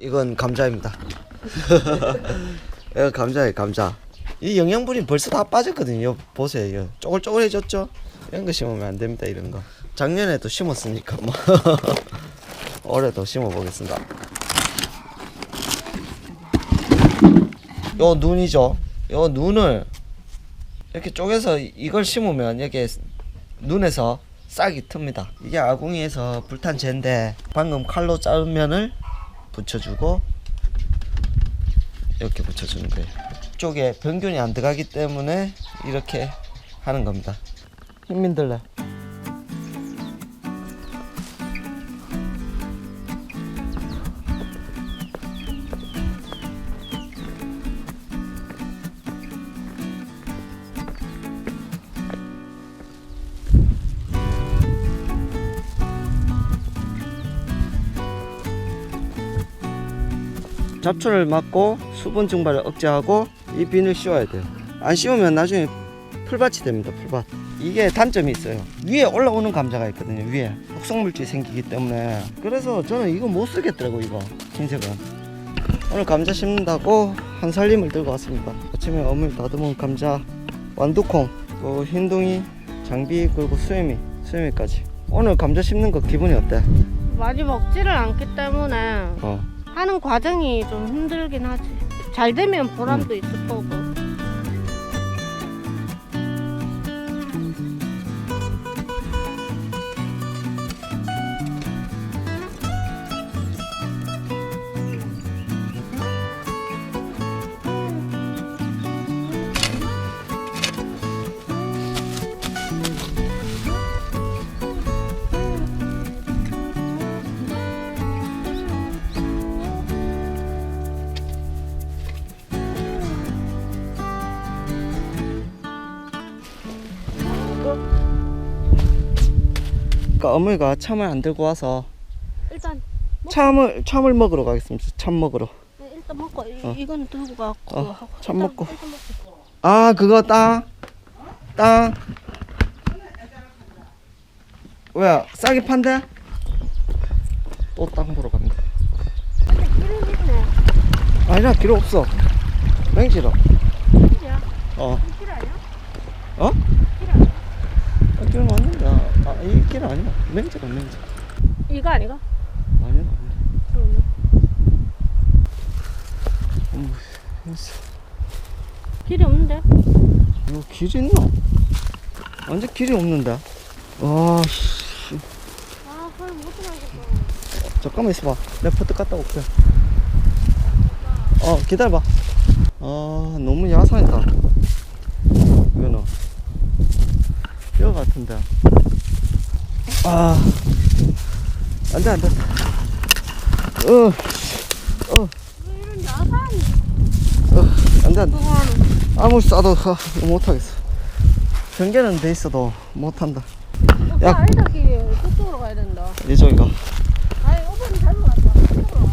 이건 감자입니다. 이거 감자예요, 감자. 이 영양분이 벌써 다 빠졌거든요. 보세요. 이거 쪼글쪼글해졌죠? 이런 거 심으면 안 됩니다, 이런 거. 작년에도 심었으니까 뭐. 올해도 심어보겠습니다. 요 눈이죠. 요 눈을 이렇게 쪼개서 이걸 심으면 여기 눈에서 싹이 틉니다. 이게 아궁이에서 불탄 젠데 방금 칼로 자른 면을 붙여주고 이렇게 붙여주는 거예요. 쪽에 병균이 안 들어가기 때문에 이렇게 하는 겁니다. 힘민들래. 잡초를 막고 수분 증발을 억제하고 이 비늘 씌워야 돼요. 안 씌우면 나중에 풀밭이 됩니다. 풀밭. 이게 단점이 있어요. 위에 올라오는 감자가 있거든요. 위에 독성물질이 생기기 때문에 그래서 저는 이거 못 쓰겠더라고 이거 흰색은. 오늘 감자 심는다고 한 살림을 들고 왔습니다. 아침에 어물 다듬은 감자, 완두콩, 그 흰둥이, 장비 그리고 수혜미, 수혜미까지. 오늘 감자 심는 거 기분이 어때? 많이 먹지를 않기 때문에 어. 하는 과정이 좀 힘들긴 하지. 잘 되면 보람도 있을 거고. 그러니까 어머니가 참을 안 들고 와서 일단 참을 참을 먹으러 가겠습니다. 참 먹으러. 네, 일단 먹고 이, 어. 이 건 들고 가고 어, 하고. 참 일단- 먹고. 일단. 아 그거 땅 땅. 왜 싸게 판대? 또 땅 보러 갑니다. 아니라 필요 없어. 길이야. 어. 길 아니야? 어? 길 아니야? 아, 길 맞는 데. 아, 이길 아니야. 맹지가 맹지. 이거 아니가? 아니야. 아니야. 그러면 어머. 길이 없는데? 이거 길이 있나? 완전 길이 없는데. 와, 씨. 아, 그럼 못 들어가겠다. 잠깐만 있어봐. 내가 포트 갔다 올게. 어, 기다려봐. 아, 너무 야산이다. 이거는. 뼈 같은데. 아, 안 돼, 안 돼. 어, 왜 이런 야산 안 돼, 안 돼. 아무리 싸도 하, 못하겠어. 경계는 돼 있어도 못한다. 야. 오빠 아니다 길이 저쪽으로 가야 된다. 이쪽인가? 아니 오빠는 잘못 갔다. 저쪽으로 가.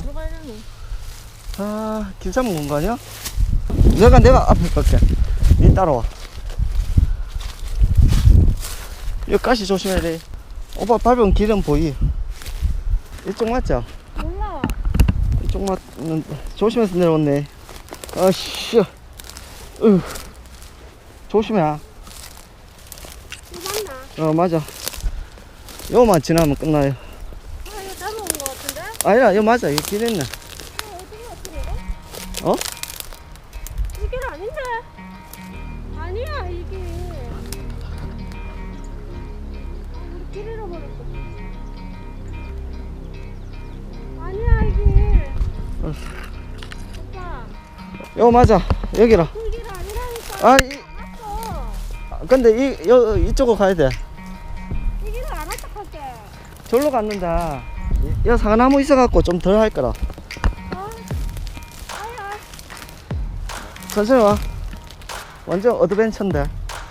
들어가야. 아, 길 잘못 온거 아니야? 내가, 내가 앞에 갈게. 니 따라와. 이거 가시 조심해야 돼. 오빠 밟은 길은 보이. 이쪽 맞죠? 몰라. 이쪽 맞는, 조심해서 내려왔네. 아씨. 으. 조심해. 이거 맞나? 어, 맞아. 요만 지나면 끝나요. 아 이거 잘못 온거 같은데? 아니라, 요 맞아. 이거 길 있네. 이거 어떻게 이거? 어? 아닌데? 아니야 이게. 아, 우리 길 잃어버렸어. 아니야 이게. 어. 오빠 요 맞아. 여기라. 그길 아니라니까. 아, 이, 알았어. 아, 근데 이, 여, 이쪽으로 가야 돼. 이 길을 안 왔다 할게. 절로 갔는데 여 사나무 있어갖고 좀 덜 할 거라 어? 아야. 천천히 와 완전 어드벤처인데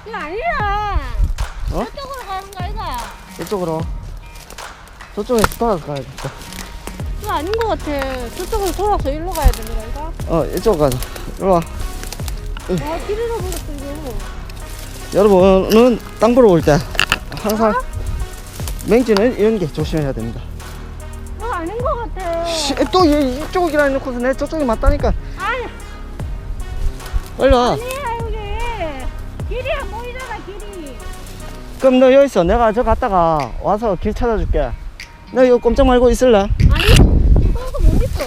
이거 아니야. 어? 저쪽으로 가는 거 아이가? 이쪽으로 저쪽에서 돌아서 가야겠다 이거 아닌 거 같아. 저쪽으로 돌아서 일로 가야 되는 거 아이가? 어 이쪽 가자 이리 와 아, 길 잃어버렸어, 이거. 여러분은 땅 보러 올 때 항상 맹지는 이런 게 조심해야 됩니다. 너 아닌 것 같아. 씨, 또 얘, 이쪽이라 해놓고서 내 저쪽이 맞다니까. 아니, 빨리 와. 아니야. 길이 안 보이잖아, 길이. 그럼 너 여기 있어. 내가 저 갔다가 와서 길 찾아줄게. 너 이거 꼼짝 말고 있을래? 아니, 이거도 못 있어.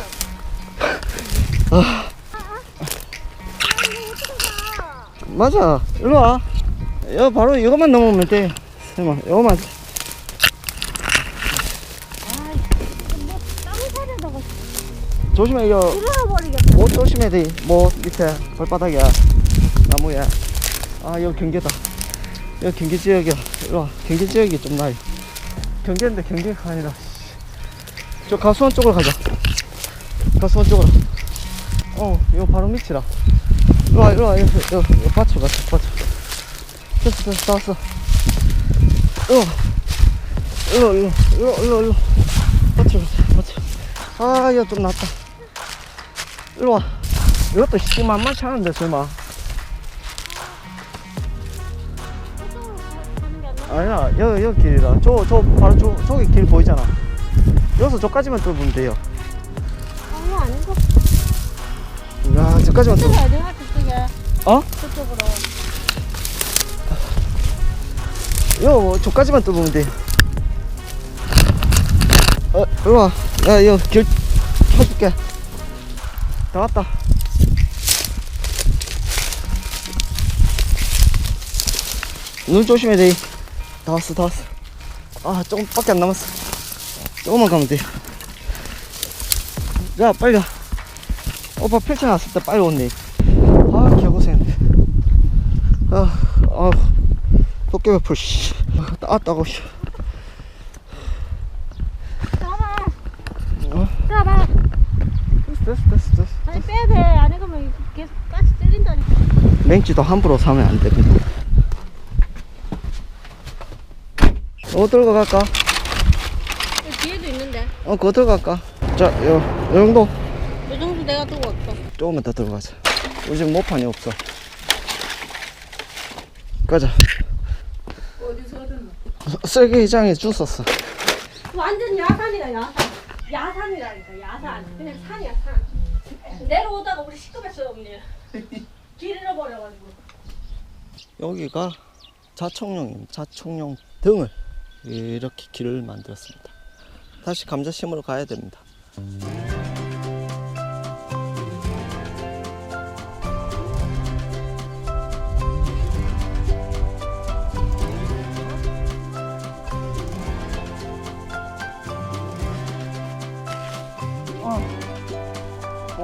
아. 맞아. 일로 와. 여 바로 이것만 넘으면 돼. 설마 이거만. 아이, 뭐, 땅을 사려다가 조심해 이거 들어버리겠다. 못 조심해야 돼. 뭐 밑에 발바닥이야. 나무야. 아 여기 경계다. 여기 경계 지역이야. 일로 와. 경계 지역이 좀 나이. 경계인데 경계가 아니라. 씨. 저 가수원 쪽으로 가자. 가수원 쪽으로. 어, 이거 바로 밑이라. 일로 와, 일로 와. 이거, 이거, 이거 밭으로 가자. 밭으로. 됐어, 됐어, 다 왔어. 일로, 일로, 일로, 일로, 일로. 밭으로 가자, 밭으로. 아, 이거 좀 낫다. 일로 와. 이것도 씨 만만치 않은데, 설마. 아니야, 여기, 여기 길이라. 저, 저, 바로 저, 저기 길 보이잖아. 여기서 저까지만 뚫으면 돼요. 아무 아닌 것 야, 저까지만 뚫 같아. 내가 그쪽에. 어? 저쪽으로. 요, 뭐, 저까지만 뚫으면 돼. 어, 일로 와. 야, 이거 길 켜줄게. 다 왔다. 눈 조심해, 돼. 다 왔어, 다 왔어. 아, 조금밖에 안 남았어. 조금만 가면 돼. 야, 빨리 가. 오빠 펼쳐놨을 때 빨리 온네. 아, 개고생했네. 아, 아, 도깨비 풀, 씨. 아, 씨. 어? 잡아. 됐어, 됐어, 됐어. 아니, 빼야 돼. 안 해가면 계속 가시 찔린다니까. 맹지도 함부로 사면 안 됩니 다. 어? 여기 뒤에도 있는데. 어, 그거 들어갈까? 자, 요, 요 정도. 이 정도 내가 두고 왔어. 조금만 더 들어가자. 우리 집 모판이 없어. 가자. 어디서 얻은 쓰레기장에 주웠어. 완전 야산이다, 야산. 야산이라니까, 야산. 그냥 산이야, 산. 내려오다가 우리 시급했어요, 언니. 길 잃어버려가지고. 여기가 자청룡입니다. 자청룡 등을 이렇게 길을 만들었습니다. 다시 감자 심으러 가야 됩니다.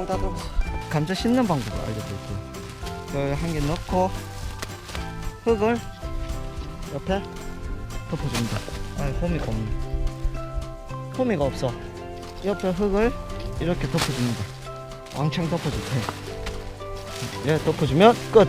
다 들어갔어. 감자 심는 방법을 알려드릴게요. 여기 한개 넣고 흙을 옆에 덮어줍니다. 아, 호미가 없네. 호미가 없어. 옆에 흙을 이렇게 덮어줍니다. 왕창 덮어줄게. 예, 덮어주면 끝.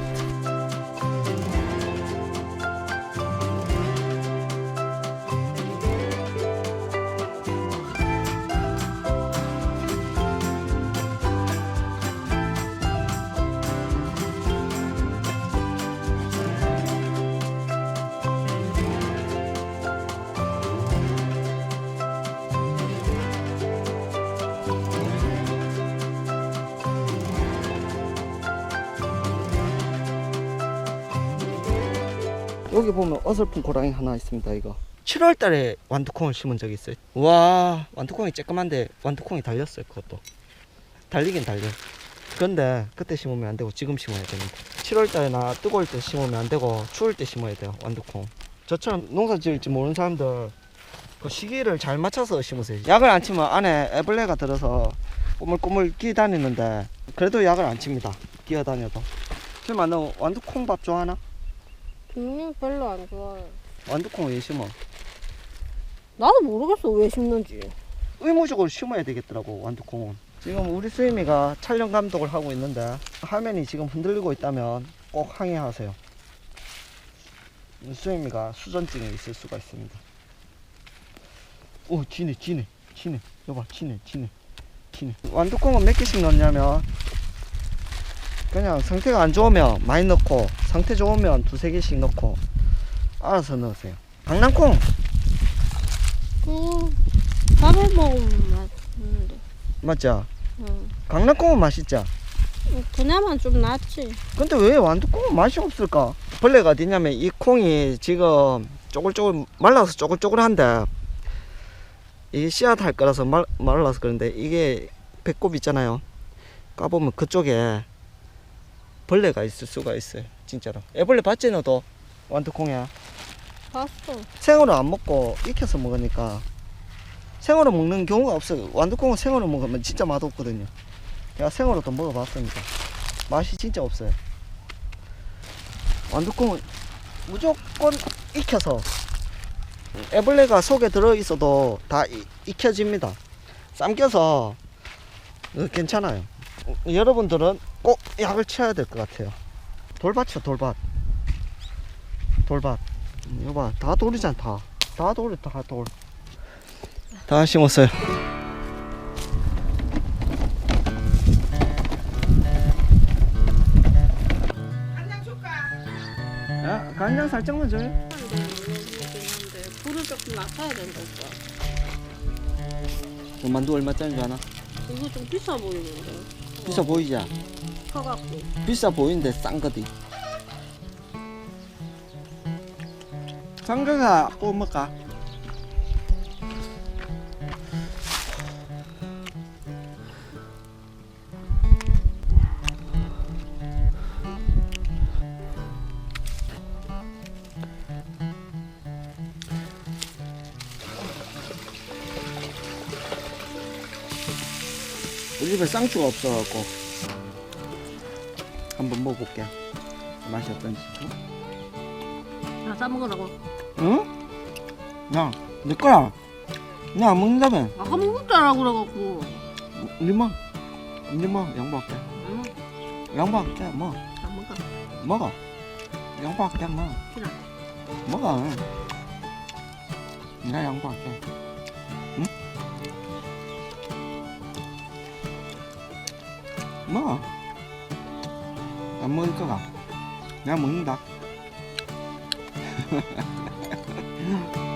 여기 보면 어설픈 고랑이 하나 있습니다. 이거 7월 달에 완두콩을 심은 적이 있어요. 와, 완두콩이 쬐끄만데 완두콩이 달렸어요. 그것도 달리긴 달려. 그런데 그때 심으면 안 되고 지금 심어야 됩니다. 7월 달에 나 뜨거울 때 심으면 안 되고 추울 때 심어야 돼요. 완두콩. 저처럼 농사 지을지 모르는 사람들 그 시기를 잘 맞춰서 심으세요. 약을 안 치면 안에 애벌레가 들어서 꼬물꼬물 끼다니는데 그래도 약을 안 칩니다. 끼어다녀도. 설마 너 완두콩밥 좋아하나? 음, 별로 안 좋아해. 완두콩 왜 심어? 나도 모르겠어, 왜 심는지. 의무적으로 심어야 되겠더라고 완두콩은 지금 우리 수임이가 촬영 감독을 하고 있는데 화면이 지금 흔들리고 있다면 꼭 항의하세요 수임이가 수전증이 있을 수가 있습니다 오 지네 지네 지네 여봐 지네 지네 지네 완두콩은 몇 개씩 넣냐면 그냥 상태가 안 좋으면 많이 넣고 상태 좋으면 두세 개씩 넣고 알아서 넣으세요 강낭콩 먹으면 맛있는데. 맞죠? 응. 강낭콩은 맛있죠? 그나마 좀 낫지. 근데 왜 완두콩은 맛이 없을까? 벌레가 어디냐면 이 콩이 지금 쪼글쪼글 말라서 쪼글쪼글한데 이게 씨앗 할 거라서 말, 말라서 그런데 이게 배꼽 있잖아요. 까보면 그쪽에 벌레가 있을 수가 있어요. 진짜로. 애벌레 봤지 너도? 완두콩에. 봤어. 생으로 안 먹고 익혀서 먹으니까 생으로 먹는 경우가 없어요. 완두콩은 생으로 먹으면 진짜 맛없거든요. 제가 생으로도 먹어봤습니다. 맛이 진짜 없어요. 완두콩은 무조건 익혀서 애벌레가 속에 들어 있어도 다 이- 익혀집니다. 삶겨서 어, 괜찮아요. 어, 여러분들은 꼭 약을 쳐야 될 것 같아요. 돌밭이요, 돌밭. 돌밭. 음, 이거 봐, 다 돌이잖아, 다. 다 돌이, 다 돌. 다 심었어요. 간장 줄까? 야, 간장 살짝만 줘요. 한데 불을 조금 낮춰야 된다 오빠. 그 만두 얼마짜리 줄 아나? 이거 좀 비싸 보이는데. 비싸 보이지? 커갖고. 비싸 보이는데 싼 거디. 장가가 뽑을까? 우리 집에 쌍추가 없어갖고 한번 먹어볼게 맛이 어떤지 나 싸먹으라고. 응? 야, 내 거야 나 안 먹는다며 아까 먹었잖아 그래갖고. 니마 니마 양보할게 안 먹어. 양보할게 뭐 안 먹어. 먹어 양보할게 뭐 싫어. 먹어 내가 양보할게 먹어 안 먹을 거가. 내가 먹는다